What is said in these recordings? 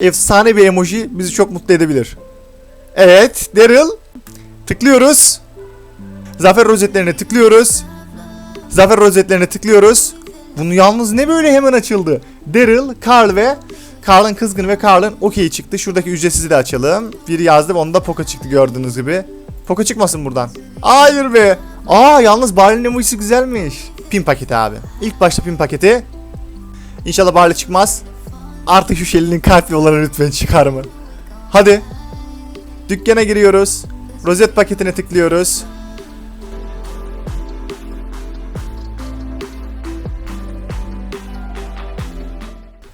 efsane bir emoji bizi çok mutlu edebilir. Evet, Daryl. Tıklıyoruz. Zafer rozetlerine tıklıyoruz. Zafer rozetlerine tıklıyoruz. Bunu yalnız ne böyle hemen açıldı? Daryl, Carl ve Carl'ın kızgın ve Carl'ın okey çıktı. Şuradaki ücretsizi de açalım. Biri yazdı ve onda Poco çıktı gördüğünüz gibi. Poco çıkmasın buradan. Hayır be. Aa yalnız Barley'nin emojisi güzelmiş. Pin paketi abi. İlk başta pin paketi. İnşallah Barley çıkmaz. Artık şu Shelly'nin kalpli olanı lütfen çıkar? Hadi. Dükkana giriyoruz. Rozet paketine tıklıyoruz.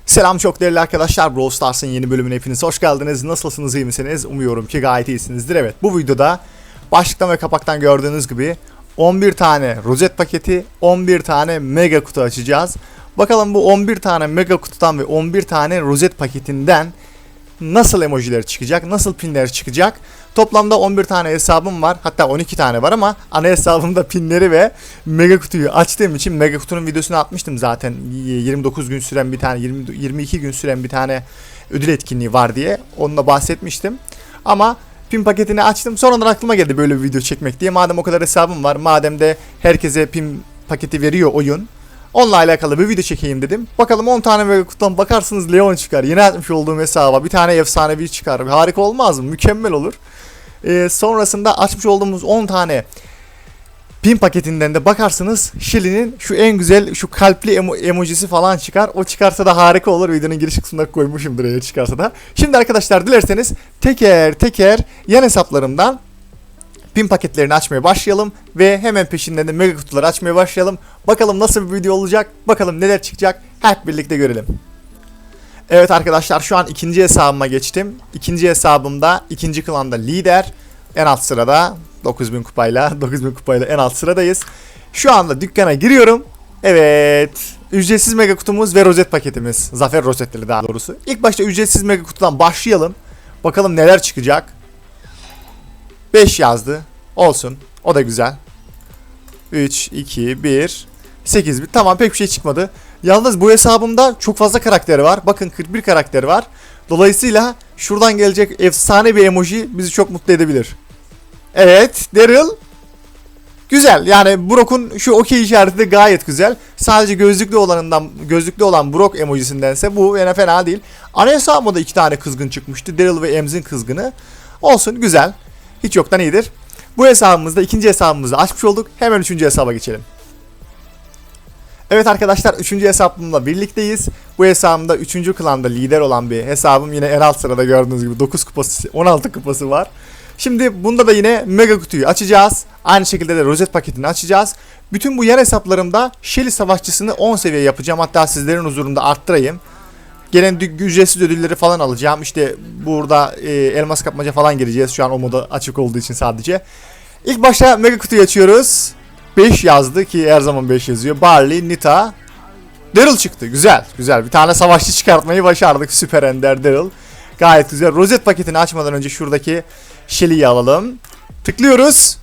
Selam çok değerli arkadaşlar. Brawl Stars'ın yeni bölümüne hepiniz hoş geldiniz. Nasılsınız, iyi misiniz? Umuyorum ki gayet iyisinizdir. Evet, bu videoda başlıktan ve kapaktan gördüğünüz gibi 11 tane rozet paketi, 11 tane mega kutu açacağız. Bakalım bu 11 tane mega kutudan ve 11 tane rozet paketinden nasıl emojiler çıkacak, nasıl pinler çıkacak. Toplamda 11 tane hesabım var. Hatta 12 tane var ama ana hesabımda pinleri ve mega kutuyu açtığım için mega kutunun videosunu atmıştım zaten. 29 gün süren bir tane, 20, 22 gün süren bir tane ödül etkinliği var diye. Onunla bahsetmiştim. Ama pin paketini açtım. Sonradan aklıma geldi böyle bir video çekmek diye. Madem o kadar hesabım var, madem de herkese pin paketi veriyor oyun. Onunla alakalı bir video çekeyim dedim. Bakalım 10 tane mega kutudan bakarsınız Leon çıkar. Yeni açmış olduğum hesaba bir tane efsanevi çıkar. Harika olmaz mı? Mükemmel olur. Ee, sonrasında açmış olduğumuz 10 tane pin paketinden de bakarsınız Shelly'nin şu en güzel şu kalpli emo- emojisi falan çıkar. O çıkarsa da harika olur. Videonun giriş kısmında koymuşumdur eğer çıkarsa da. Şimdi arkadaşlar dilerseniz teker teker yan hesaplarımdan pin paketlerini açmaya başlayalım ve hemen peşinden de mega kutuları açmaya başlayalım. Bakalım nasıl bir video olacak, bakalım neler çıkacak hep birlikte görelim. Evet arkadaşlar şu an ikinci hesabıma geçtim. İkinci hesabımda ikinci klanda lider. En alt sırada 9000 kupayla 9000 kupayla en alt sıradayız. Şu anda dükkana giriyorum. Evet. Ücretsiz mega kutumuz ve rozet paketimiz. Zafer rozetleri daha doğrusu. İlk başta ücretsiz mega kutudan başlayalım. Bakalım neler çıkacak. 5 yazdı. Olsun. O da güzel. 3, 2, 1. 8 bit. Tamam pek bir şey çıkmadı. Yalnız bu hesabımda çok fazla karakteri var. Bakın 41 karakteri var. Dolayısıyla şuradan gelecek efsane bir emoji bizi çok mutlu edebilir. Evet Daryl. Güzel yani Brock'un şu okey işareti de gayet güzel. Sadece gözlüklü olanından gözlüklü olan Brock emojisindense bu yine fena değil. Ana hesabıma da iki tane kızgın çıkmıştı. Daryl ve Emz'in kızgını. Olsun güzel. Hiç yoktan iyidir. Bu hesabımızda ikinci hesabımızı açmış olduk. Hemen üçüncü hesaba geçelim. Evet arkadaşlar 3. hesabımla birlikteyiz. Bu hesabımda 3. klanda lider olan bir hesabım. Yine en alt sırada gördüğünüz gibi 9 kupası 16 kupası var. Şimdi bunda da yine mega kutuyu açacağız. Aynı şekilde de rozet paketini açacağız. Bütün bu yer hesaplarımda Shelly savaşçısını 10 seviye yapacağım. Hatta sizlerin huzurunda arttırayım. Gelen ücretsiz ödülleri falan alacağım. İşte burada e, elmas kapmaca falan gireceğiz. Şu an o moda açık olduğu için sadece. İlk başta mega kutuyu açıyoruz. 5 yazdı ki her zaman 5 yazıyor. Barley, Nita, Daryl çıktı. Güzel, güzel. Bir tane savaşçı çıkartmayı başardık. Süper Ender Daryl. Gayet güzel. Rozet paketini açmadan önce şuradaki Shelly'yi alalım. Tıklıyoruz.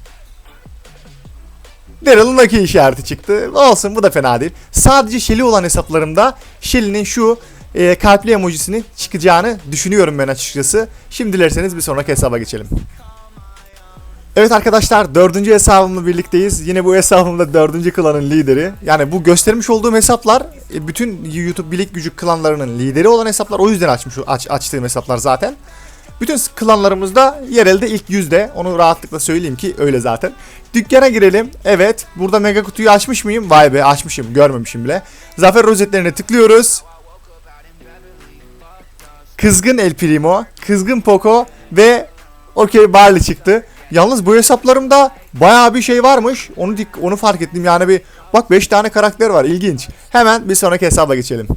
Daryl'ın okey işareti çıktı. Olsun bu da fena değil. Sadece Shelly olan hesaplarımda Shelly'nin şu e, kalpli emojisini çıkacağını düşünüyorum ben açıkçası. Şimdi dilerseniz bir sonraki hesaba geçelim. Evet arkadaşlar dördüncü hesabımla birlikteyiz. Yine bu hesabımda dördüncü klanın lideri. Yani bu göstermiş olduğum hesaplar e, bütün YouTube bilik gücü klanlarının lideri olan hesaplar. O yüzden açmış aç, açtığım hesaplar zaten. Bütün klanlarımızda yerelde ilk yüzde. Onu rahatlıkla söyleyeyim ki öyle zaten. Dükkana girelim. Evet. Burada mega kutuyu açmış mıyım? Vay be açmışım. Görmemişim bile. Zafer rozetlerine tıklıyoruz. Kızgın El Primo, Kızgın Poco ve Okey Barley çıktı. Yalnız bu hesaplarımda bayağı bir şey varmış. Onu dik onu fark ettim. Yani bir bak 5 tane karakter var. İlginç. Hemen bir sonraki hesaba geçelim.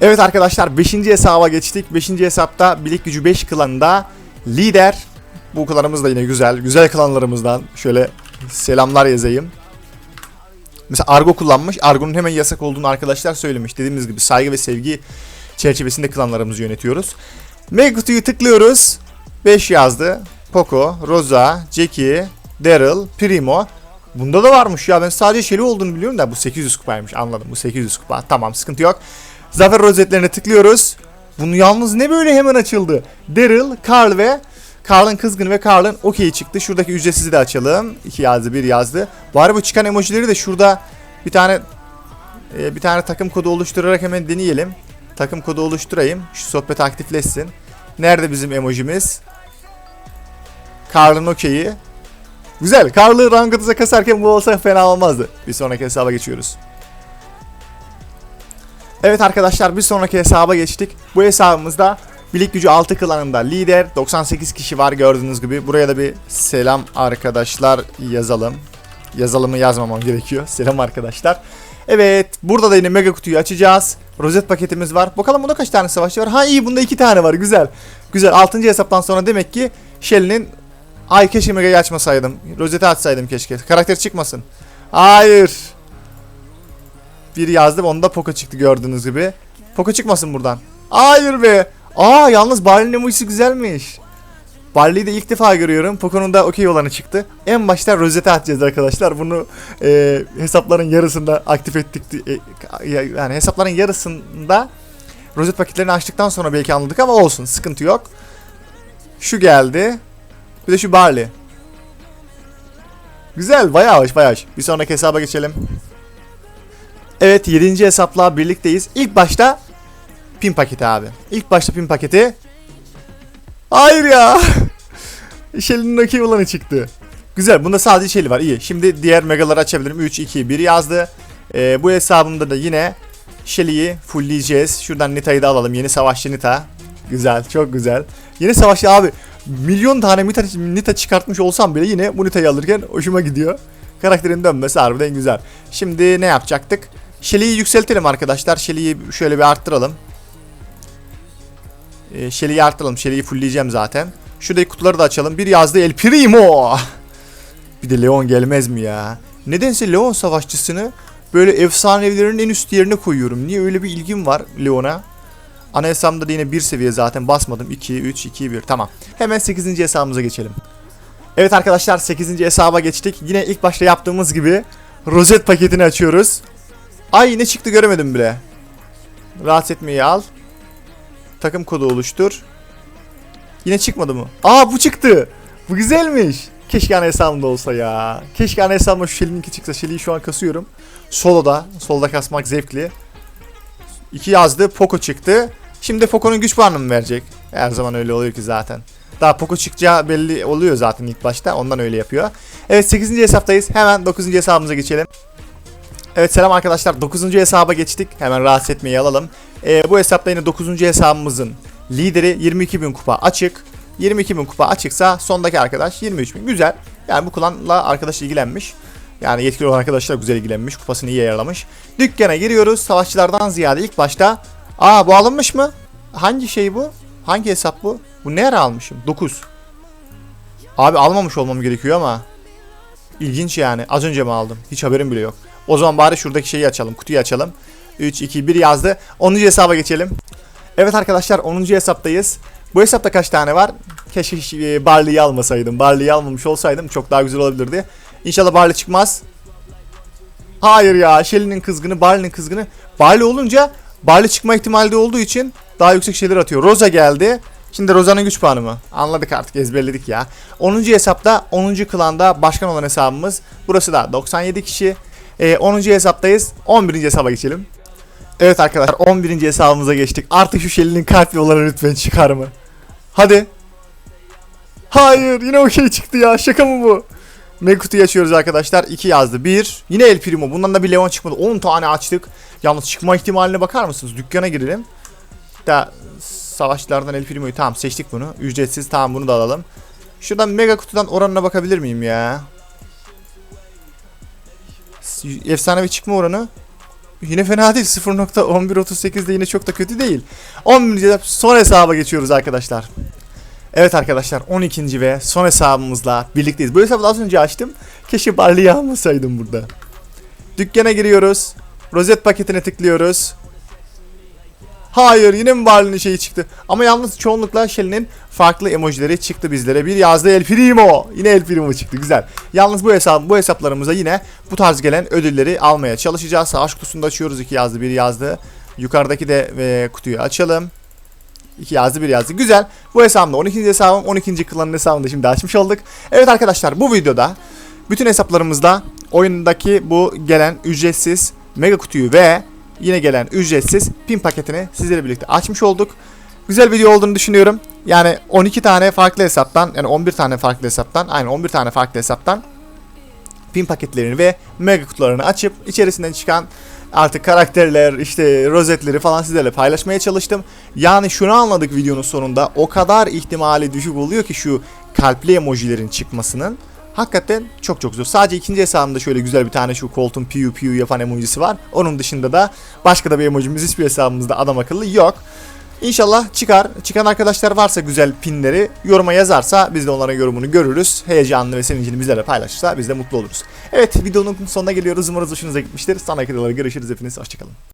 Evet arkadaşlar 5. hesaba geçtik. 5. hesapta Bilik Gücü 5 klanında lider. Bu klanımız da yine güzel. Güzel klanlarımızdan şöyle selamlar yazayım. Mesela Argo kullanmış. Argo'nun hemen yasak olduğunu arkadaşlar söylemiş. Dediğimiz gibi saygı ve sevgi çerçevesinde klanlarımızı yönetiyoruz. Mega kutuyu tıklıyoruz. 5 yazdı. Poco, Rosa, Jackie, Daryl, Primo. Bunda da varmış ya ben sadece Shelly olduğunu biliyorum da bu 800 kupaymış anladım bu 800 kupa. Tamam sıkıntı yok. Zafer rozetlerine tıklıyoruz. Bunu yalnız ne böyle hemen açıldı? Daryl, Carl ve Carl'ın kızgın ve Carl'ın okey çıktı. Şuradaki ücretsizi de açalım. İki yazdı, bir yazdı. Bari bu çıkan emojileri de şurada bir tane e, bir tane takım kodu oluşturarak hemen deneyelim. Takım kodu oluşturayım. Şu sohbet aktifleşsin. Nerede bizim emojimiz? Carl'ın okeyi. Güzel. Carl'ı rangatıza kasarken bu olsa fena olmazdı. Bir sonraki hesaba geçiyoruz. Evet arkadaşlar bir sonraki hesaba geçtik. Bu hesabımızda Birlik gücü 6 klanında lider 98 kişi var gördüğünüz gibi. Buraya da bir selam arkadaşlar yazalım. Yazalımı yazmamam gerekiyor. Selam arkadaşlar. Evet burada da yine mega kutuyu açacağız. Rozet paketimiz var. Bakalım bunda kaç tane savaşçı var? Ha iyi bunda 2 tane var güzel. Güzel 6. hesaptan sonra demek ki Shelly'nin Ay keşke mega'yı açmasaydım. Rozeti açsaydım keşke. Karakter çıkmasın. Hayır. Biri yazdım onda Poco çıktı gördüğünüz gibi. Poco çıkmasın buradan. Hayır be. Aa yalnız Barley'nin emojisi güzelmiş. Barley'i de ilk defa görüyorum. Poco'nun da okey olanı çıktı. En başta rozete atacağız arkadaşlar. Bunu e, hesapların yarısında aktif ettik. E, yani hesapların yarısında rozet paketlerini açtıktan sonra belki anladık ama olsun. Sıkıntı yok. Şu geldi. Bir de şu Barley. Güzel bayağı hoş bayağı hoş. Bir sonraki hesaba geçelim. Evet 7. hesapla birlikteyiz. İlk başta pin paketi abi. İlk başta pin paketi. Hayır ya. Shelly'nin okey olanı çıktı. Güzel bunda sadece Shelly var iyi. Şimdi diğer megaları açabilirim. 3, 2, 1 yazdı. Ee, bu hesabımda da yine Shelly'yi fullleyeceğiz. Şuradan Nita'yı da alalım. Yeni savaşçı Nita. Güzel çok güzel. Yeni savaşçı abi milyon tane Nita, Nita çıkartmış olsam bile yine bu Nita'yı alırken hoşuma gidiyor. Karakterin dönmesi harbiden güzel. Şimdi ne yapacaktık? Shelly'yi yükseltelim arkadaşlar. Shelly'yi şöyle bir arttıralım. Ee, Shelly'yi arttıralım. Shelly'yi fullleyeceğim zaten. Şuradaki kutuları da açalım. Bir yazdı El Primo. Bir de Leon gelmez mi ya? Nedense Leon savaşçısını böyle efsanevilerin en üst yerine koyuyorum. Niye öyle bir ilgim var Leon'a? Ana hesabımda da yine bir seviye zaten basmadım. 2, 3, 2, 1 tamam. Hemen 8. hesabımıza geçelim. Evet arkadaşlar 8. hesaba geçtik. Yine ilk başta yaptığımız gibi rozet paketini açıyoruz. Ay ne çıktı göremedim bile. Rahatsız etmeyi al. Takım kodu oluştur. Yine çıkmadı mı? Aa bu çıktı. Bu güzelmiş. Keşke ana hesabımda olsa ya. Keşke ana hesabımda şu Shelly'ninki çıksa. Shelly'yi şu an kasıyorum. Solo'da. Solda kasmak zevkli. İki yazdı. Poco çıktı. Şimdi Poco'nun güç puanını mı verecek? Her zaman öyle oluyor ki zaten. Daha Poco çıkacağı belli oluyor zaten ilk başta. Ondan öyle yapıyor. Evet 8. hesaptayız. Hemen 9. hesabımıza geçelim. Evet selam arkadaşlar. 9. hesaba geçtik. Hemen rahatsız etmeyi alalım. Ee, bu hesapta yine 9. hesabımızın lideri 22.000 kupa açık. 22.000 kupa açıksa sondaki arkadaş 23.000. Güzel. Yani bu klanla arkadaş ilgilenmiş. Yani yetkili olan arkadaşlar güzel ilgilenmiş. Kupasını iyi ayarlamış. Dükkana giriyoruz. Savaşçılardan ziyade ilk başta. Aa bu alınmış mı? Hangi şey bu? Hangi hesap bu? Bu ne ara almışım? 9. Abi almamış olmam gerekiyor ama. İlginç yani. Az önce mi aldım? Hiç haberim bile yok. O zaman bari şuradaki şeyi açalım. Kutuyu açalım. 3, 2, 1 yazdı. 10. hesaba geçelim. Evet arkadaşlar 10. hesaptayız. Bu hesapta kaç tane var? Keşke e, Barley'i almasaydım. Barley'i almamış olsaydım çok daha güzel olabilirdi. İnşallah Barley çıkmaz. Hayır ya. Shelly'nin kızgını, Barley'nin kızgını. Barley olunca Barley çıkma ihtimali olduğu için daha yüksek şeyler atıyor. Rosa geldi. Şimdi Rosa'nın güç puanı mı? Anladık artık ezberledik ya. 10. hesapta 10. klanda başkan olan hesabımız. Burası da 97 kişi. Ee, 10. hesaptayız. 11. hesaba geçelim. Evet arkadaşlar 11. hesabımıza geçtik. Artık şu Shelly'nin kalp yolları lütfen çıkar mı? Hadi. Hayır yine okey çıktı ya. Şaka mı bu? Mega kutuyu açıyoruz arkadaşlar. 2 yazdı. 1. Yine El Primo. Bundan da bir Leon çıkmadı. 10 tane açtık. Yalnız çıkma ihtimaline bakar mısınız? Dükkana girelim. Da savaşçılardan El Primo'yu tamam seçtik bunu. Ücretsiz tamam bunu da alalım. Şuradan mega kutudan oranına bakabilir miyim ya? Efsanevi çıkma oranı. Yine fena değil. 0.1138'de yine çok da kötü değil. 11. son hesaba geçiyoruz arkadaşlar. Evet arkadaşlar 12. ve son hesabımızla birlikteyiz. Bu hesabı az önce açtım. Keşke Barley'i almasaydım burada. Dükkana giriyoruz. Rozet paketine tıklıyoruz. Hayır yine mi Barley'nin şeyi çıktı? Ama yalnız çoğunlukla Shelly'nin farklı emojileri çıktı bizlere. Bir yazdı El Primo. Yine El Primo çıktı. Güzel. Yalnız bu hesap bu hesaplarımıza yine bu tarz gelen ödülleri almaya çalışacağız. Savaş kutusunu da açıyoruz. iki yazdı, bir yazdı. Yukarıdaki de e, kutuyu açalım. 2 yazdı 1 yazdı. Güzel. Bu hesabımda 12. hesabım 12. klanın hesabını da şimdi açmış olduk. Evet arkadaşlar bu videoda bütün hesaplarımızda oyundaki bu gelen ücretsiz mega kutuyu ve yine gelen ücretsiz pin paketini sizlerle birlikte açmış olduk. Güzel video olduğunu düşünüyorum. Yani 12 tane farklı hesaptan yani 11 tane farklı hesaptan aynen 11 tane farklı hesaptan pin paketlerini ve mega kutularını açıp içerisinden çıkan artık karakterler işte rozetleri falan sizlerle paylaşmaya çalıştım. Yani şunu anladık videonun sonunda o kadar ihtimali düşük oluyor ki şu kalpli emojilerin çıkmasının. Hakikaten çok çok zor. Sadece ikinci hesabımda şöyle güzel bir tane şu koltuğun piyu piyu yapan emojisi var. Onun dışında da başka da bir emojimiz hiçbir hesabımızda adam akıllı yok. İnşallah çıkar. Çıkan arkadaşlar varsa güzel pinleri yoruma yazarsa biz de onların yorumunu görürüz. Heyecanlı ve sevincini bizlerle paylaşırsa biz de mutlu oluruz. Evet videonun sonuna geliyoruz. Umarız hoşunuza gitmiştir. Sonraki videolarda görüşürüz hepiniz. Hoşçakalın.